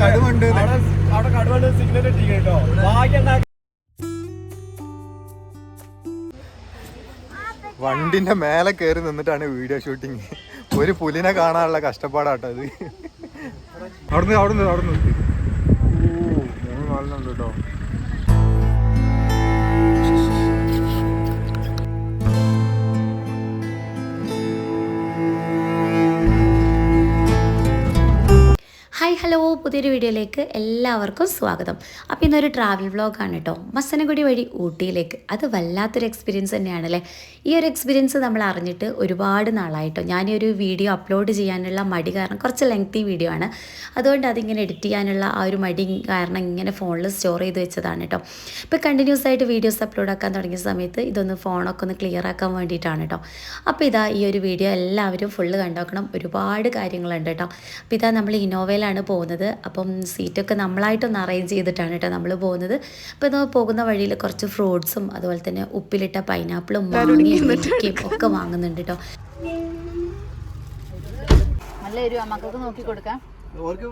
കടുവുണ്ട്. അവിടെ കടുവണ്ട് സിഗ്നൽ കേട്ടോ. ഭാഗ്യം വണ്ടിന്റെ മേലെ കയറി നിന്നിട്ടാണ് വീഡിയോ ഷൂട്ടിങ് ഒരു പുലിനെ കാണാനുള്ള കഷ്ടപ്പാടാട്ടോ ഇത്. അവിടുന്ന് അവിടുന്ന് അവിടുന്ന്. ഓ മൂന്ന് നാലിനുണ്ട് കേട്ടോ. പുതിയൊരു വീഡിയോയിലേക്ക് എല്ലാവർക്കും സ്വാഗതം. അപ്പോൾ ഇന്നൊരു ട്രാവൽ വ്ളോഗാണ് കേട്ടോ മസനഗുഡി വഴി ഊട്ടിയിലേക്ക്. അത് വല്ലാത്തൊരു എക്സ്പീരിയൻസ് തന്നെയാണ് അല്ലേ ഈ ഒരു എക്സ്പീരിയൻസ് നമ്മൾ അറിഞ്ഞിട്ട് ഒരുപാട് നാളായിട്ടോ ഞാൻ ഈ ഒരു വീഡിയോ അപ്ലോഡ് ചെയ്യാനുള്ള മടി കാരണം കുറച്ച് ലെങ്തി വീഡിയോ ആണ്. അതുകൊണ്ട് അതിങ്ങനെ എഡിറ്റ് ചെയ്യാനുള്ള ആ ഒരു മടി കാരണം ഇങ്ങനെ ഫോണിൽ സ്റ്റോർ ചെയ്ത് വെച്ചതാണ് കേട്ടോ ഇപ്പോൾ കണ്ടിന്യൂസ് ആയിട്ട് വീഡിയോസ് അപ്ലോഡ് ആക്കാൻ തുടങ്ങിയ സമയത്ത് ഇതൊന്ന് ഫോണൊക്കെ ഒന്ന് ക്ലിയർ ആക്കാൻ വേണ്ടിയിട്ടാണ് കേട്ടോ അപ്പോൾ ഇതാ ഈ ഒരു വീഡിയോ എല്ലാവരും ഫുള്ള് കണ്ടോക്കണം. ഒരുപാട് കാര്യങ്ങളുണ്ട് കേട്ടോ അപ്പോൾ ഇതാ നമ്മൾ ഇന്നോവയിലാണ് പോകുന്നത്. അപ്പം സീറ്റൊക്കെ നമ്മളായിട്ടൊന്ന് അറേഞ്ച് ചെയ്തിട്ടാണ് കേട്ടോ നമ്മൾ പോകുന്നത്. അപ്പോൾ ഇത് പോകുന്ന വഴിയിൽ കുറച്ച് ഫ്രൂട്ട്സും അതുപോലെ തന്നെ ഉപ്പിലിട്ട പൈനാപ്പിളും മാങ്ങയും ഒക്കെ വാങ്ങുന്നുണ്ട് കേട്ടോ നല്ല എരിവാ. മക്കൾക്ക് നോക്കി കൊടുക്കാം. ഓർക്ക്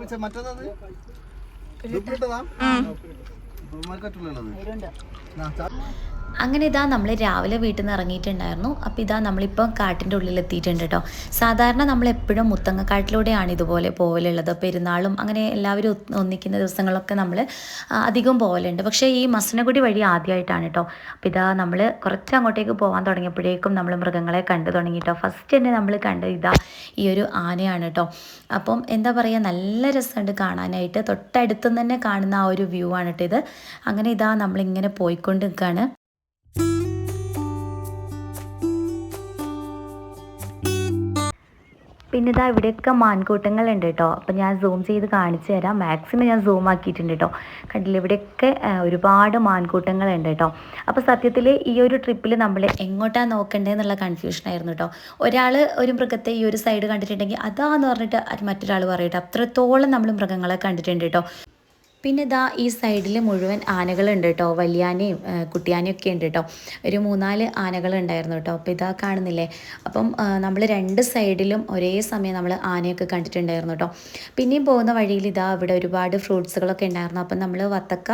അങ്ങനെ ഇതാ നമ്മൾ രാവിലെ വീട്ടിൽ നിന്ന് ഇറങ്ങിയിട്ടുണ്ടായിരുന്നു. അപ്പോൾ ഇതാ നമ്മളിപ്പോൾ കാട്ടിന്റെ ഉള്ളിൽ എത്തിയിട്ടുണ്ട് കേട്ടോ സാധാരണ നമ്മൾ എപ്പോഴും മുത്തങ്ങക്കാട്ടിലൂടെയാണ് ഇതുപോലെ പോകലുള്ളത് പെരുന്നാളും അങ്ങനെ എല്ലാവരും ഒന്നിക്കുന്ന ദിവസങ്ങളൊക്കെ നമ്മൾ അധികം പോകലുണ്ട് പക്ഷേ ഈ മസനഗുടി വഴി ആദ്യമായിട്ടാണ് കേട്ടോ അപ്പോൾ ഇതാ നമ്മൾ കുറച്ച് അങ്ങോട്ടേക്ക് പോകാൻ തുടങ്ങിയപ്പോഴേക്കും നമ്മൾ മൃഗങ്ങളെ കണ്ടു തുടങ്ങി കേട്ടോ ഫസ്റ്റ് തന്നെ നമ്മൾ കണ്ടത് ഇതാ ഈ ഒരു ആനയാണ് കേട്ടോ അപ്പം എന്താ പറയുക നല്ല രസമുണ്ട് കാണാനായിട്ട്. തൊട്ടടുത്തുനിന്ന് തന്നെ കാണുന്ന ആ ഒരു വ്യൂ ആണ് കേട്ടോ ഇത്. അങ്ങനെ ഇതാ നമ്മളിങ്ങനെ പോയിക്കൊണ്ട് നിൽക്കുകയാണ് പിന്നെ ഇതാ ഇവിടെയൊക്കെ മാൻകൂട്ടങ്ങളുണ്ട് കേട്ടോ. അപ്പം ഞാൻ സൂം ചെയ്ത് കാണിച്ചു തരാം. മാക്സിമം ഞാൻ സൂം ആക്കിയിട്ടുണ്ട് കേട്ടോ. കണ്ടില്ല ഇവിടെയൊക്കെ ഒരുപാട് മാൻകൂട്ടങ്ങളുണ്ട് കേട്ടോ. അപ്പോൾ സത്യത്തിൽ ഈ ഒരു ട്രിപ്പിൽ നമ്മൾ എങ്ങോട്ടാണ് നോക്കേണ്ടതെന്നുള്ള കൺഫ്യൂഷൻ ആയിരുന്നു കേട്ടോ. ഒരാൾ ഒരു മൃഗത്തെ ഈ ഒരു സൈഡ് കണ്ടിട്ടുണ്ടെങ്കിൽ അതാന്ന് പറഞ്ഞിട്ട് മറ്റൊരാൾ പറയട്ടെ അത്രത്തോളം നമ്മൾ മൃഗങ്ങളെ കണ്ടിട്ടുണ്ട് കേട്ടോ. പിന്നെ ഇതാ ഈ സൈഡിൽ മുഴുവൻ ആനകളുണ്ട് കേട്ടോ വലിയാനയും കുട്ടിയാനയും ഒക്കെ ഉണ്ട് കേട്ടോ ഒരു മൂന്നാൽ ആനകളുണ്ടായിരുന്നു കേട്ടോ അപ്പോൾ ഇതാ കാണുന്നില്ലേ? അപ്പം നമ്മൾ രണ്ട് സൈഡിലും ഒരേ സമയം നമ്മൾ ആനയൊക്കെ കണ്ടിട്ടുണ്ടായിരുന്നു കേട്ടോ പിന്നെയും പോകുന്ന വഴിയിൽ ഇതാ ഇവിടെ ഒരുപാട് ഫ്രൂട്ട്സുകളൊക്കെ ഉണ്ടായിരുന്നു. അപ്പം നമ്മൾ വത്തക്ക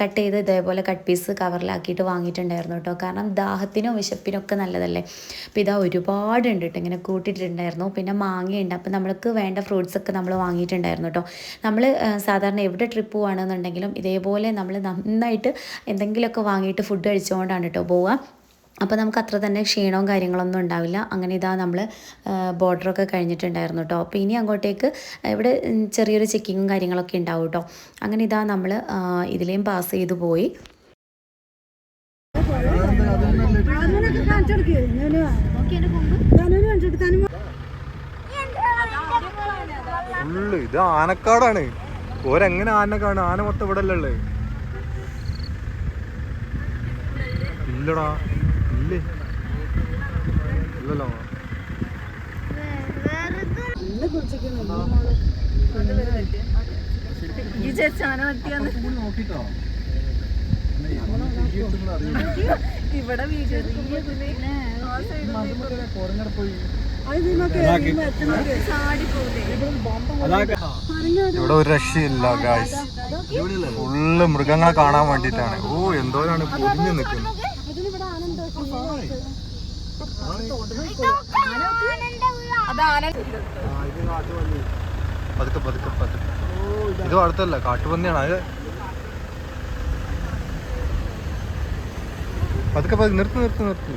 കട്ട് ചെയ്ത് ഇതേപോലെ കട്ട് പീസ് കവറിലാക്കിയിട്ട് വാങ്ങിയിട്ടുണ്ടായിരുന്നു കേട്ടോ കാരണം ദാഹത്തിനും വിശപ്പിനൊക്കെ നല്ലതല്ലേ? അപ്പം ഇതാ ഒരുപാട് ഉണ്ട് കേട്ടോ ഇങ്ങനെ കൂട്ടിയിട്ടുണ്ടായിരുന്നു പിന്നെ മാങ്ങയുണ്ട്. അപ്പം നമ്മൾക്ക് വേണ്ട ഫ്രൂട്ട്സൊക്കെ നമ്മൾ വാങ്ങിയിട്ടുണ്ടായിരുന്നു കേട്ടോ നമ്മൾ സാധാരണ എവിടെ ട്രിപ്പ് പോവുകയാണെന്നുണ്ടെങ്കിലും ഇതേപോലെ നമ്മൾ നന്നായിട്ട് എന്തെങ്കിലുമൊക്കെ വാങ്ങിയിട്ട് ഫുഡ് കഴിച്ചുകൊണ്ടാണ് കേട്ടോ പോവുക അപ്പോൾ നമുക്ക് അത്ര തന്നെ ക്ഷീണവും കാര്യങ്ങളൊന്നും ഉണ്ടാവില്ല. അങ്ങനെ ഇതാ നമ്മൾ ബോർഡറൊക്കെ കഴിഞ്ഞിട്ടുണ്ടായിരുന്നു കേട്ടോ അപ്പോൾ ഇനി അങ്ങോട്ടേക്ക് ഇവിടെ ചെറിയൊരു ചെക്കിങ്ങും കാര്യങ്ങളൊക്കെ ഉണ്ടാവും കേട്ടോ അങ്ങനെ ഇതാ നമ്മൾ ഇതിലേയും പാസ് ചെയ്തു പോയി. ഇത് ആനക്കാടാണ്. ഓരെങ്ങനെ ആന കാണും ആന മൊത്തം ഇവിടെ അല്ലേ ഉള്ളത് ഇല്ലടാ. ഇല്ലേ? ഇല്ലല്ലോ. ഇവിടെ വീട്ടിൽ പോയി. ഇവിടെ ഒരു രക്ഷയില്ല ഗായ്സ് ഫുള്ള് മൃഗങ്ങളെ കാണാൻ വേണ്ടിട്ടാണ് ഓ എന്തോരാണ് പൊരിഞ്ഞു നിൽക്കുന്നത്. പതുക്കെ പതുക്കെ പതുക്കെ. ഇത് അടുത്തല്ല കാട്ടുപന്നിയാണ്. അത് പതുക്കെ പതുക്കെ നിർത്തി നിർത്തി നിർത്തി.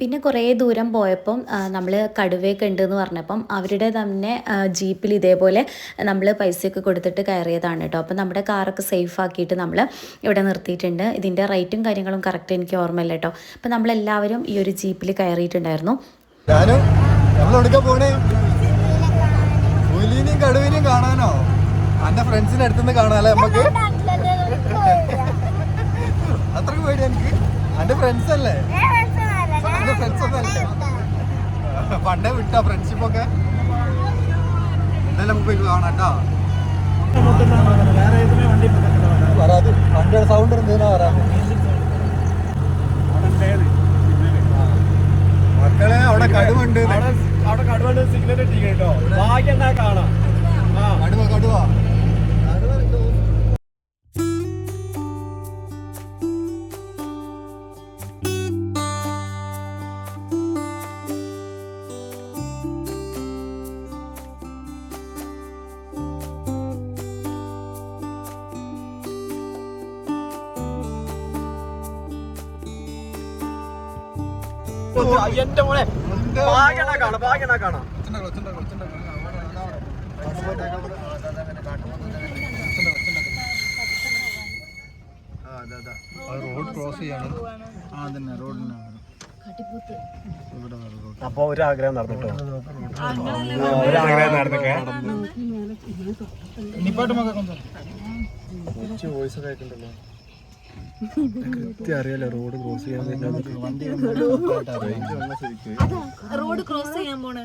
പിന്നെ കുറേ ദൂരം പോയപ്പം നമ്മൾ കടുവയൊക്കെ ഉണ്ടെന്ന് പറഞ്ഞപ്പം അവരുടെ തന്നെ ജീപ്പിൽ ഇതേപോലെ നമ്മൾ പൈസയൊക്കെ കൊടുത്തിട്ട് കയറിയതാണ് കേട്ടോ. അപ്പം നമ്മുടെ കാറൊക്കെ സേഫ് ആക്കിയിട്ട് നമ്മൾ ഇവിടെ നിർത്തിയിട്ടുണ്ട്. ഇതിന്റെ റേറ്റും കാര്യങ്ങളും കറക്റ്റ് എനിക്ക് ഓർമ്മയില്ല കേട്ടോ. അപ്പം നമ്മളെല്ലാവരും ഈ ഒരു ജീപ്പിൽ കയറിയിട്ടുണ്ടായിരുന്നു. ഞാനും പോണേ? പുലിനെയും കടുവിനെയും കാണാനോ? അടുത്തുനിന്ന് നമുക്ക് പേടിയാ എനിക്ക്. എന്റെ ഫ്രണ്ട്സ് അല്ലേ? എന്റെ ഫ്രണ്ട്സ് അല്ലേ. പണ്ടേ വിട്ടോ ഫ്രണ്ട്ഷിപ്പ് ഒക്കെ? എന്തായാലും നമുക്ക് പോയി കാണാം കേട്ടോ. വരാത്. വണ്ടിയുടെ സൗണ്ട് എന്തിനാ വരാത്? മക്കളെ അവിടെ കടുവുണ്ട്. അവിടെ കടുവണ്ട് സിഗ്നൽ കിട്ടി. കേട്ടോ ബാക്കി എന്താ കാണാം. കടുവ കടുവ. എന്റെ മോനെ കാണാം കാണാം. റോഡ് ക്രോസ് ചെയ്യാണ്. അപ്പൊ ഒരാഗ്രഹം ആഗ്രഹം നടന്നിട്ടോ? ഒരു ആഗ്രഹം നടന്നൊക്കെ വോയിസ് കേൾക്കണ്ടല്ലോ കൃത്യം അറിയാലോ റോഡ് ക്രോസ് ചെയ്യാൻ വണ്ടി. റോഡ് ക്രോസ് ചെയ്യാൻ പോണേ.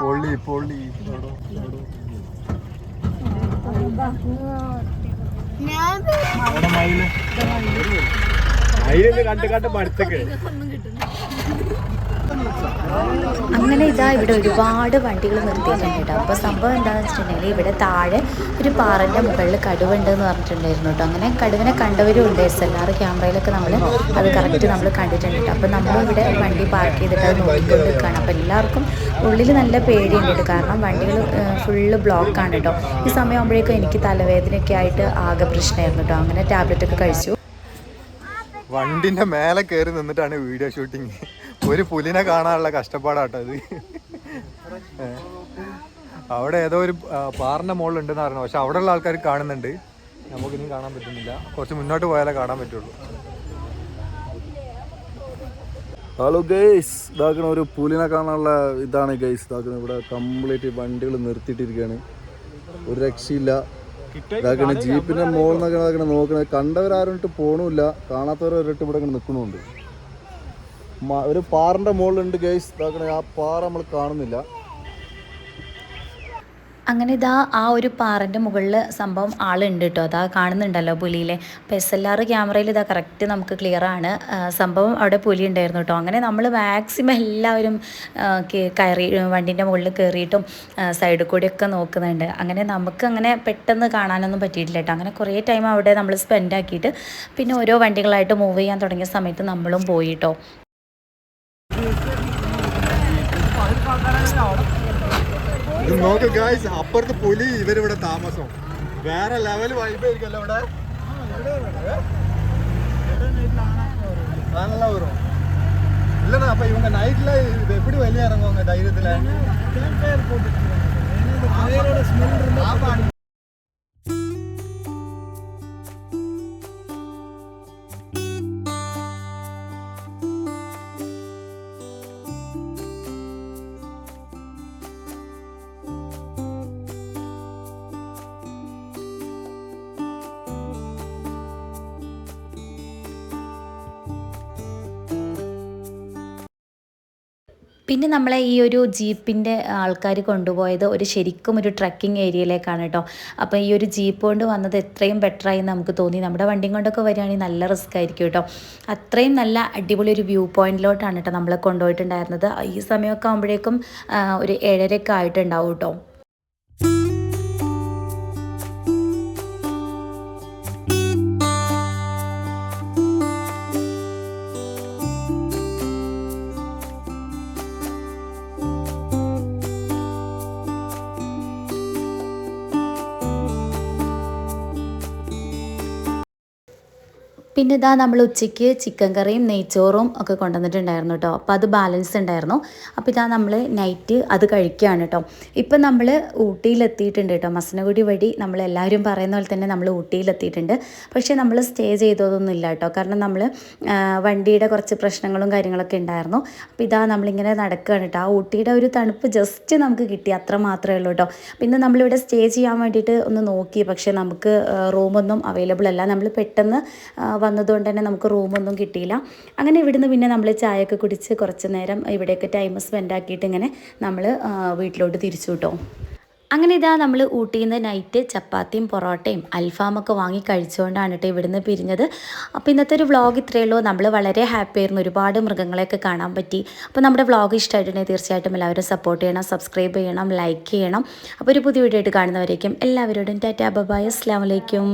പൊള്ളി പൊള്ളി. അതിന് കണ്ട് കണ്ട് മടുത്തൊക്കെ. അങ്ങനെ ഇതാ ഇവിടെ ഒരുപാട് വണ്ടികൾ നിർത്തിയിട്ടുണ്ട് കേട്ടോ. അപ്പോൾ സംഭവം എന്താണെന്ന് വെച്ചിട്ടുണ്ടെങ്കിൽ ഇവിടെ താഴെ ഒരു പാറന്റെ മുകളിൽ കടുവുണ്ട് എന്ന് പറഞ്ഞിട്ടുണ്ടായിരുന്നു കേട്ടോ. അങ്ങനെ കടുവിനെ കണ്ടവരും ഉണ്ട്. എസ് എൽ ആർ ക്യാമറയിലൊക്കെ നമ്മൾ അത് കറക്റ്റ് നമ്മൾ കണ്ടിട്ടുണ്ട് കേട്ടോ. അപ്പോൾ നമ്മളിവിടെ വണ്ടി പാർക്ക് ചെയ്തിട്ട് അത് നോക്കിക്കൊണ്ട് നിൽക്കുകയാണ് അപ്പോൾ എല്ലാവർക്കും ഉള്ളിൽ നല്ല പേടിയുണ്ട് കാരണം വണ്ടികൾ ഫുള്ള് ബ്ലോക്കാണ് കേട്ടോ. ഈ സമയമാകുമ്പോഴേക്കും എനിക്ക് തലവേദനയൊക്കെ ആയിട്ട് ആകെ പ്രശ്നമായിരുന്നു കേട്ടോ. അങ്ങനെ ടാബ്ലറ്റ് ഒക്കെ കഴിച്ചു. വണ്ടിന്റെ മേലെ കയറി നിന്നിട്ടാണ് വീഡിയോ ഷൂട്ടിങ് ഒരു പുലിനെ കാണാനുള്ള കഷ്ടപ്പാടാട്ടോ ഇത്. അവിടെ ഏതോ ഒരു പാറിന്റെ മുകളിലുണ്ടെന്ന് പറഞ്ഞു പക്ഷെ അവിടെ ഉള്ള ആൾക്കാർ കാണുന്നുണ്ട്. നമുക്ക് ഇനി കാണാൻ പറ്റുന്നില്ല. കുറച്ച് മുന്നോട്ട് പോയാലേ കാണാൻ പറ്റുള്ളൂ. ഹലോ ഗൈസ് ഇതാക്കണ ഒരു പുലിനെ കാണാനുള്ള ഇതാണ് ഗൈസ് ഇതാക്കണ ഇവിടെ കംപ്ലീറ്റ് വണ്ടികൾ നിർത്തിയിട്ടിരിക്കുകയാണ് ഒരു രക്ഷയില്ല. ഇതാക്കണ ജീപ്പിന്റെ മുകളിൽ നിന്നൊക്കെ നോക്കണേ കണ്ടവരാരും ഇട്ട് പോണൂല്ല. കാണാത്തവരൊരിട്ട് ഇവിടെ നിൽക്കണുണ്ട് ഒരു പാറിന്റെ മുകളിലുണ്ട് ഗൈസ് ഇതാക്കണ ആ പാറ നമ്മൾ കാണുന്നില്ല. അങ്ങനെ ഇതാ ആ ഒരു പാറന്റെ മുകളിൽ സംഭവം ആളുണ്ട് കേട്ടോ അതാ കാണുന്നുണ്ടല്ലോ പുലിയിലെ. അപ്പോൾ എസ് എൽ ആർ ക്യാമറയിൽ ഇതാ കറക്റ്റ് നമുക്ക് ക്ലിയർ ആണ്. സംഭവം അവിടെ പുലി ഉണ്ടായിരുന്നു കേട്ടോ അങ്ങനെ നമ്മൾ മാക്സിമം എല്ലാവരും കയറി വണ്ടീന്റെ മുകളിൽ കയറിയിട്ടും സൈഡിൽ കൂടിയൊക്കെ നോക്കുന്നുണ്ട്. അങ്ങനെ നമുക്ക് അങ്ങനെ പെട്ടെന്ന് കാണാനൊന്നും പറ്റിയിട്ടില്ല കേട്ടോ അങ്ങനെ കുറേ ടൈം അവിടെ നമ്മൾ സ്പെൻഡ് ആക്കിയിട്ട് പിന്നെ ഓരോ വണ്ടികളായിട്ട് മൂവ് ചെയ്യാൻ തുടങ്ങിയ സമയത്ത് നമ്മളും പോയി കേട്ടോ ഇത് നോക്ക് ഗായ്സ് അപ്പുറത്ത് പുലി ഇവരിവിടെ താമസം വേറെ ലെവൽ വൈബായിരിക്കല്ലോ ഇവിടെ നല്ല വരും இல்லைண்ணா அப்போ இவங்க நைட்டில் இது எப்படி வெளியே இறங்குவாங்க தைரியத்தில் പിന്നെ നമ്മളെ ഈ ഒരു ജീപ്പിന്റെ ആൾക്കാർ കൊണ്ടുപോയത് ഒരു ശരിക്കും ഒരു ട്രക്കിംഗ് ഏരിയയിലേക്കാണ് കേട്ടോ. അപ്പോൾ ഈ ഒരു ജീപ്പ് കൊണ്ട് വന്നത് എത്രയും ബെറ്ററായി നമുക്ക് തോന്നി. നമ്മുടെ വണ്ടിയും കൊണ്ടൊക്കെ വരികയാണെങ്കിൽ നല്ല റിസ്ക് ആയിരിക്കും കേട്ടോ. അത്രയും നല്ല അടിപൊളി ഒരു വ്യൂ പോയിന്റിലോട്ടാണ് കേട്ടോ നമ്മളെ കൊണ്ടുപോയിട്ടുണ്ടായിരുന്നത്. ഈ സമയമൊക്കെ ആകുമ്പോഴേക്കും ഒരു ഏഴരയൊക്കെ ആയിട്ടുണ്ടാവും കേട്ടോ. പിന്നെ ഇതാ നമ്മൾ ഉച്ചയ്ക്ക് ചിക്കൻ കറിയും നെയ്ച്ചോറും ഒക്കെ കൊണ്ടുവന്നിട്ടുണ്ടായിരുന്നു കേട്ടോ അപ്പോൾ അത് ബാലൻസ് ഉണ്ടായിരുന്നു. അപ്പോൾ ഇതാ നമ്മൾ നൈറ്റ് അത് കഴിക്കുകയാണ് കേട്ടോ ഇപ്പം നമ്മൾ ഊട്ടിയിലെത്തിയിട്ടുണ്ട് കേട്ടോ മസനഗുടി വഴി നമ്മൾ എല്ലാവരും പറയുന്ന പോലെ തന്നെ നമ്മൾ ഊട്ടിയിലെത്തിയിട്ടുണ്ട്. പക്ഷേ നമ്മൾ സ്റ്റേ ചെയ്തതൊന്നും ഇല്ല കേട്ടോ കാരണം നമ്മൾ വണ്ടിയുടെ കുറച്ച് പ്രശ്നങ്ങളും കാര്യങ്ങളൊക്കെ ഉണ്ടായിരുന്നു. അപ്പോൾ ഇതാ നമ്മളിങ്ങനെ നടക്കുകയാണ് കേട്ടോ ആ ഊട്ടിയുടെ ഒരു തണുപ്പ് ജസ്റ്റ് നമുക്ക് കിട്ടി. അത്ര മാത്രമേ ഉള്ളൂ കേട്ടോ പിന്നെ നമ്മളിവിടെ സ്റ്റേ ചെയ്യാൻ വേണ്ടിയിട്ട് ഒന്ന് നോക്കി. പക്ഷേ നമുക്ക് റൂമൊന്നും അവൈലബിൾ അല്ല. നമ്മൾ പെട്ടെന്ന് വന്നതുകൊണ്ട് തന്നെ നമുക്ക് റൂമൊന്നും കിട്ടിയില്ല. അങ്ങനെ ഇവിടുന്ന് പിന്നെ നമ്മൾ ചായയൊക്കെ കുടിച്ച് കുറച്ച് നേരം ഇവിടെയൊക്കെ ടൈം സ്പെൻഡ് ആക്കിയിട്ട് ഇങ്ങനെ നമ്മൾ വീട്ടിലോട്ട് തിരിച്ചു കിട്ടും അങ്ങനെ ഇതാ നമ്മൾ ഊട്ടിയിൽ നിന്ന് നൈറ്റ് ചപ്പാത്തിയും പൊറോട്ടയും അൽഫാമൊക്കെ വാങ്ങി കഴിച്ചുകൊണ്ടാണ് കേട്ടോ ഇവിടുന്ന് പിരിഞ്ഞത്. അപ്പോൾ ഇന്നത്തെ ഒരു വ്ളോഗ് ഇത്രയേ ഉള്ളൂ. നമ്മൾ വളരെ ഹാപ്പി ആയിരുന്നു. ഒരുപാട് മൃഗങ്ങളെയൊക്കെ കാണാൻ പറ്റി. അപ്പോൾ നമ്മുടെ വ്ളോഗ് ഇഷ്ടമായിട്ടുണ്ടെങ്കിൽ തീർച്ചയായിട്ടും എല്ലാവരും സപ്പോർട്ട് ചെയ്യണം സബ്സ്ക്രൈബ് ചെയ്യണം ലൈക്ക് ചെയ്യണം. അപ്പോൾ ഒരു പുതിയ വീഡിയോ ആയിട്ട് കാണുന്നവരേക്കും എല്ലാവരോടും ടാറ്റാ ബബായ് അസ്സാം വലൈക്കും